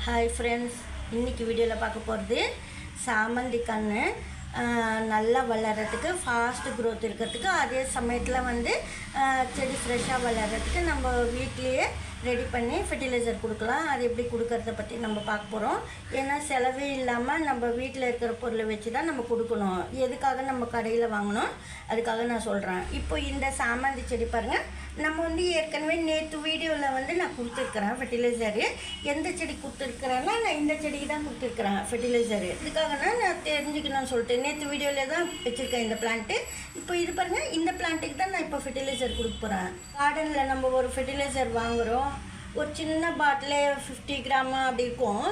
Hi friends இன்னைக்கு வீடியோவில் பார்க்க போகிறது சாமந்தி கன்று நல்லா வளர்கிறதுக்கு ஃபாஸ்ட் க்ரோத் இருக்கிறதுக்கு அதே சமயத்தில் வந்து செடி ஃப்ரெஷ்ஷாக வளர்கிறதுக்கு நம்ம வீட்லேயே ரெடி பண்ணி ஃபெர்டிலைசர் கொடுக்கலாம். அது எப்படி கொடுக்கறத பற்றி நம்ம பார்க்க போகிறோம் ஏன்னா செலவே இல்லாமல் நம்ம வீட்டில் இருக்கிற பொருளை வச்சு தான் நம்ம கொடுக்கணும். எதுக்காக நம்ம கடையில் வாங்கணும்? அதுக்காக நான் சொல்கிறேன் இப்போ இந்த சாமந்தி செடி பாருங்கள் நம்ம வந்து ஏற்கனவே நேற்று வீடியோவில் வந்து நான் கொடுத்துருக்குறேன் ஃபெர்டிலைசரு எந்த செடி கொடுத்துருக்குறேன்னா நான் இந்த செடிக்கு தான் கொடுத்துருக்குறேன் ஃபெர்டிலைசரு இதுக்காகனா நான் தெரிஞ்சுக்கணும்னு சொல்லிட்டு நேற்று வீடியோவில் தான் வச்சுருக்கேன் இந்த பிளான்ட்டு இப்போ இது பாருங்கள் இந்த பிளான்ட்டுக்கு தான் நான் இப்போ ஃபெர்டிலைசர் கொடுக்க போகிறேன் கார்டனில் நம்ம ஒரு ஃபெர்டிலைசர் வாங்குகிறோம் ஒரு சின்ன பாட்டிலே ஃபிஃப்டி கிராம் அப்படி இருக்கும்.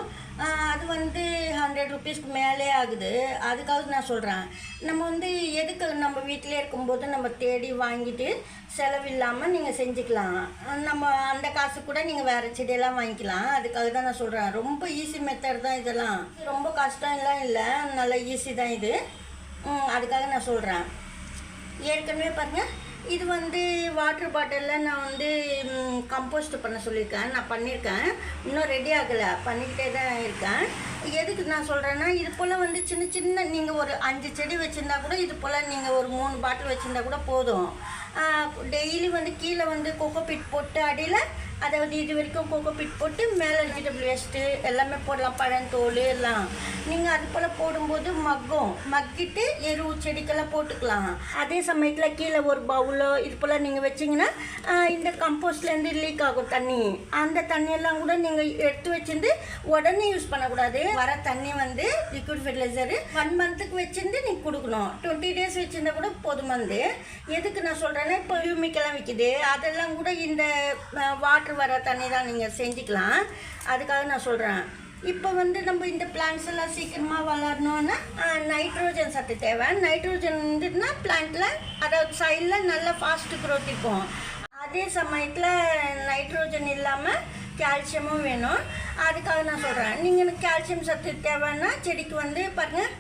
அது வந்து ஹண்ட்ரட் ருபீஸ்க்கு மேலே ஆகுது. அதுக்காக நான் சொல்கிறேன் நம்ம வந்து எதுக்கு நம்ம வீட்டிலே இருக்கும்போது நம்ம தேடி வாங்கிட்டு செலவில்லாமல் நீங்கள் செஞ்சுக்கலாம். நம்ம அந்த காசு கூட நீங்கள் வேறு செடியெல்லாம் வாங்கிக்கலாம். அதுக்காக தான் நான் சொல்கிறேன் ரொம்ப ஈஸி மெத்தட் தான் இதெல்லாம். ரொம்ப கஷ்டம் எல்லாம் இல்லை. நல்ல ஈஸி தான் இது. அதுக்காக நான் சொல்கிறேன் ஏற்கனவே பாருங்கள் இது வந்து வாட்டர் பாட்டிலில் நான் வந்து கம்போஸ்ட் பண்ண சொல்லியிருக்கேன். நான் பண்ணியிருக்கேன். இன்னும் ரெடி ஆகலை. பண்ணிக்கிட்டே தான் இருக்கேன். எதுக்கு நான் சொல்கிறேன்னா இது போல் வந்து சின்ன சின்ன நீங்கள் ஒரு அஞ்சு செடி வச்சுருந்தா கூட இது போல் நீங்கள் ஒரு மூணு பாட்டில் வச்சுருந்தா கூட போதும். டெய்லி வந்து கீழே வந்து கொக்கோ பிட் போட்டு அடியில் அதாவது இது வரைக்கும் கோகோ பிட் போட்டு மேலே வெஜிடபிள் வேஸ்ட்டு எல்லாமே போடலாம் பழந்தோல் எல்லாம். நீங்கள் அது போல் போடும்போது மக்கும். மக்கிட்டு எரு செடிக்கெல்லாம் போட்டுக்கலாம். அதே சமயத்தில் கீழே ஒரு பவுலோ இது போல் நீங்கள் வச்சிங்கன்னா இந்த கம்போஸ்ட்லேருந்து லீக் ஆகும் தண்ணி. அந்த தண்ணியெல்லாம் கூட நீங்கள் எடுத்து வச்சிருந்து உடனே யூஸ் பண்ணக்கூடாது. வர தண்ணி வந்து லிக்விட் ஃபெர்டிலைசரு ஒன் மந்த்துக்கு வச்சிருந்து நீங்கள் கொடுக்கணும். டுவெண்ட்டி டேஸ் வச்சுருந்தா கூட போதுமானது எதுக்கு நான் சொல்கிறேன்னா இப்போ யூமிக்கெல்லாம் விற்கிது அதெல்லாம் கூட இந்த வாட்டர் வர தண்ணி தான் நீங்கள் செஞ்சுக்கலாம். அதுக்காக நான் சொல்கிறேன் இப்போ வந்து நம்ம இந்த பிளான்ஸ் எல்லாம் சீக்கிரமாக வளரணும்னா நைட்ரோஜன் சத்து தேவை. நைட்ரோஜன் வந்துன்னா பிளான்ட்டில் அதாவது சைடில் நல்லா ஃபாஸ்ட் க்ரோத் இருக்கும். அதே சமயத்தில் நைட்ரோஜன் இல்லாமல் கால்சியமும் வேணும். அதுக்காக நான் சொல்கிறேன் நீங்கள் கால்சியம் சத்து தேவைன்னா செடிக்கு வந்து பாருங்கள்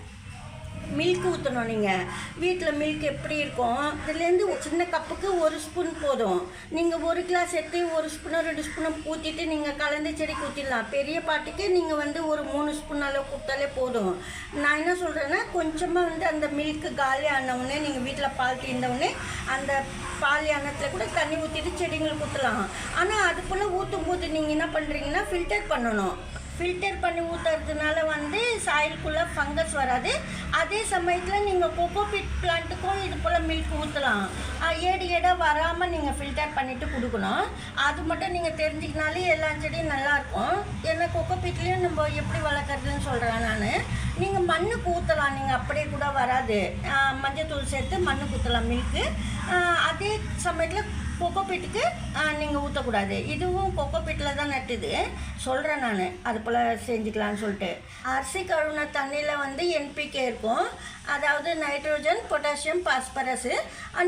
மில்க் ஊற்றணும் நீங்கள் வீட்டில் மில்க் எப்படி இருக்கும்? இதுலேருந்து சின்ன கப்புக்கு ஒரு ஸ்பூன் போதும். நீங்கள் ஒரு கிளாஸ் எடுத்து ஒரு ஸ்பூனோ ரெண்டு ஸ்பூனோ ஊற்றிட்டு நீங்கள் கலந்து செடிக்கு ஊற்றிடலாம் பெரிய பாட்டுக்கு நீங்கள் வந்து ஒரு மூணு ஸ்பூன் அளவு கொடுத்தாலே போதும். நான் என்ன சொல்கிறேன்னா கொஞ்சமாக வந்து அந்த மில்க்கு காலி ஆனவுடனே நீங்கள் வீட்டில் பால் தீர்ந்தவுடனே அந்த பால் யானத்தில் கூட தண்ணி ஊற்றிட்டு செடிங்களுக்கு ஊற்றலாம் ஆனால் அது போல் ஊற்றும் போது நீங்கள் என்ன பண்ணுறீங்கன்னா ஃபில்டர் பண்ணணும். ஃபில்டர் பண்ணி ஊற்றுறதுனால வந்து சாயிலுக்குள்ளே ஃபங்கஸ் வராது. அதே சமயத்தில் நீங்கள் கொக்கோ பிட் பிளான்ட்டுக்கும் இது போல் மில்க் ஊற்றலாம் ஏடு ஏடாக வராமல் நீங்கள் ஃபில்டர் பண்ணிவிட்டு கொடுக்கணும் அது மட்டும் நீங்கள் தெரிஞ்சுக்கினாலே எல்லா செடியும் நல்லாயிருக்கும் ஏன்னா கொக்கோ பிட்லேயும் நம்ம எப்படி வளர்க்குறதுன்னு சொல்கிறேன் நான். நீங்கள் மண்ணுக்கு ஊற்றலாம் நீங்கள் அப்படியே கூட வராது. மஞ்சள் தூள் சேர்த்து மண்ணுக்கு ஊற்றலாம் மில்க்கு அதே சமயத்தில் கொக்கோ பீட்டுக்கு நீங்கள் ஊற்றக்கூடாது இதுவும் கொக்கோ பீட்டில் தான் நட்டுது. சொல்கிறேன் நான். அது போல் செஞ்சுக்கலான்னு சொல்லிட்டு. அரிசி கழுவுன தண்ணியில் வந்து என்பிகே இருக்கும். அதாவது நைட்ரோஜன் பொட்டாசியம் பாஸ்பரஸு.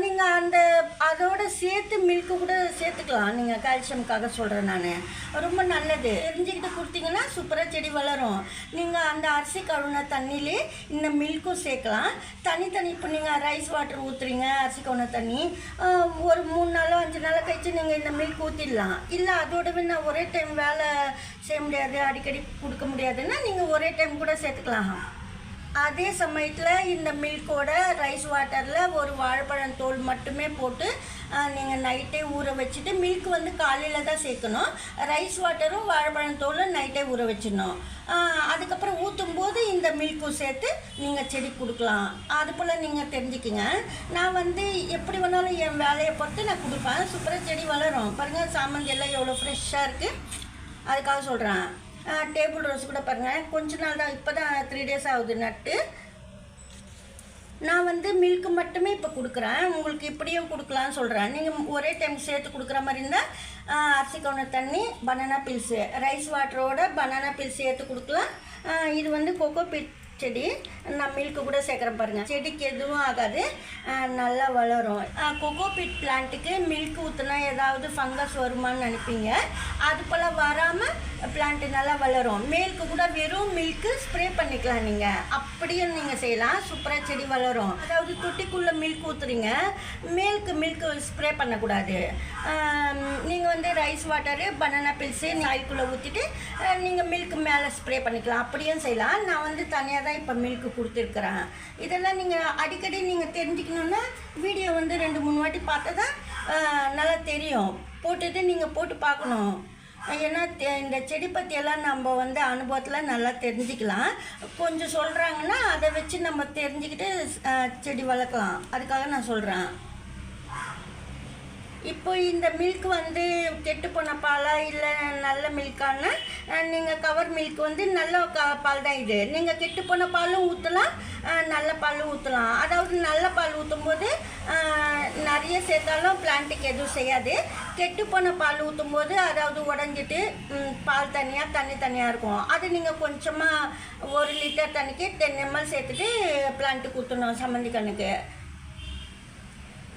நீங்கள் அந்த அதோட சேர்த்து மில்க்கு கூட சேர்த்துக்கலாம். நீங்கள் கால்சியம்காக சொல்கிறேன் நான். ரொம்ப நல்லது. தெரிஞ்சுக்கிட்டு கொடுத்தீங்கன்னா சூப்பராக செடி வளரும். நீங்கள் அந்த அரிசி கழுவுன தண்ணியிலே இந்த மில்க்கும் சேர்க்கலாம். தனித்தனி இப்போ நீங்கள் ரைஸ் வாட்டர் ஊற்றுறீங்க அரிசி கழுவுன தண்ணி. ஒரு மூணு நாளோ அஞ்சு நாள் கழிச்சு நீங்கள் இந்த மில்க் ஊற்றிடலாம் இல்லை அதோடவே நான் ஒரே டைம் வேலை செய்ய முடியாது அடிக்கடி கொடுக்க முடியாதுன்னா நீங்கள் ஒரே டைம் கூட சேர்த்துக்கலாம். அதே சமயத்தில் இந்த மில்கோட ரைஸ் வாட்டரில் ஒரு வாழைப்பழம் தோல் மட்டுமே போட்டு நீங்கள் நைட்டே ஊற வச்சுட்டு மில்க் வந்து காலையில் தான் சேர்க்கணும். ரைஸ் வாட்டரும் வாழைப்பழத்தோலும் நைட்டே ஊற வச்சிடணும். அதுக்கப்புறம் ஊற்றும் போது இந்த மில்க்கும் சேர்த்து நீங்கள் செடி கொடுக்கலாம். அது போல் நீங்கள் தெரிஞ்சுக்கிங்க. நான் வந்து எப்படி வேணாலும் என் வேலையை பொறுத்து நான் கொடுப்பேன். சூப்பராக செடி வளரும். பாருங்கள் சாமந்தி எல்லாம் எவ்வளோ ஃப்ரெஷ்ஷாக இருக்குது அதுக்காக சொல்கிறேன் டேபிள் ரோஸ் கூட பாருங்கள் கொஞ்ச நாள் தான் இப்போ தான் த்ரீ டேஸ் ஆகுது நட்டு. நான் வந்து மில்க் மட்டுமே இப்போ கொடுக்குறேன். உங்களுக்கு இப்படியும் கொடுக்கலான்னு சொல்கிறேன் நீங்கள் ஒரே டைம் சேர்த்து கொடுக்குற மாதிரி இருந்தால் அரிசி கவுன தண்ணி பனானா பில்ஸு ரைஸ் வாட்டரோட பனானா பில்ஸ் சேர்த்து கொடுக்கலாம். இது வந்து கொக்கோ பிட் செடி நான் மில்க்கு கூட சேர்க்குறேன் பாருங்கள் செடிக்கு எதுவும் ஆகாது. நல்லா வளரும். கொக்கோ பிளான்ட்டுக்கு மில்க் ஊற்றுனா ஏதாவது ஃபங்கஸ் வருமான்னு நினைப்பீங்க. அது போல் வராமல் பிளான்ட் நல்லா வளரும். மேலுக்கு கூட வெறும் மில்க்கு ஸ்ப்ரே பண்ணிக்கலாம் நீங்கள் அப்படியும் நீங்கள் செய்யலாம். சூப்பராக செடி வளரும். அதாவது தொட்டிக்குள்ளே மில்க் ஊற்றுறீங்க மேலுக்கு மில்க்கு ஸ்ப்ரே பண்ணக்கூடாது. நீங்கள் வந்து ரைஸ் வாட்டரு பனானா பில்ஸு ஆயில்குள்ளே ஊற்றிட்டு நீங்கள் மில்க் மேலே ஸ்ப்ரே பண்ணிக்கலாம். அப்படியும் செய்யலாம். நான் வந்து தனியாக தான் இப்போ மில்க் கொடுத்துருக்குறாங்க. இதெல்லாம் நீங்கள் அடிக்கடி நீங்கள் தெரிஞ்சுக்கணுன்னா வீடியோ வந்து ரெண்டு மூணு வாட்டி பார்த்தா தான் நல்லா தெரியும். போட்டுட்டு நீங்கள் போட்டு பார்க்கணும். ஏன்னா தெ- இந்த செடி பற்றியெல்லாம் நம்ம வந்து அனுபவத்தில் நல்லா தெரிஞ்சுக்கலாம். கொஞ்சம் சொல்கிறாங்கன்னா அதை வச்சு நம்ம தெரிஞ்சுக்கிட்டு செடி வளர்க்கலாம். அதுக்காக நான் சொல்கிறேன் இப்போ இந்த மில்க் வந்து கெட்டு போன பாலா இல்லை நல்ல மில்க்கான்னா நீங்கள் கவர் மில்க் வந்து நல்ல க பால் தான் இது. நீங்கள் கெட்டு போன பாலும் ஊற்றலாம் நல்ல பாலும் ஊற்றலாம் அதாவது நல்ல பால் ஊற்றும் போது நிறைய சேர்த்தாலும் பிளான்ட்டுக்கு எதுவும் செய்யாது. கெட்டு போன பால் ஊற்றும் போது அதாவது உடஞ்சிட்டு பால் தனியாக தண்ணி தனியாக இருக்கும். அது நீங்கள் கொஞ்சமாக ஒரு லிட்டர் தண்ணிக்கு டென் எம்எல் சேர்த்துட்டு பிளான்ட்டுக்கு ஊற்றணும் சம்மந்தி கண்ணுக்கு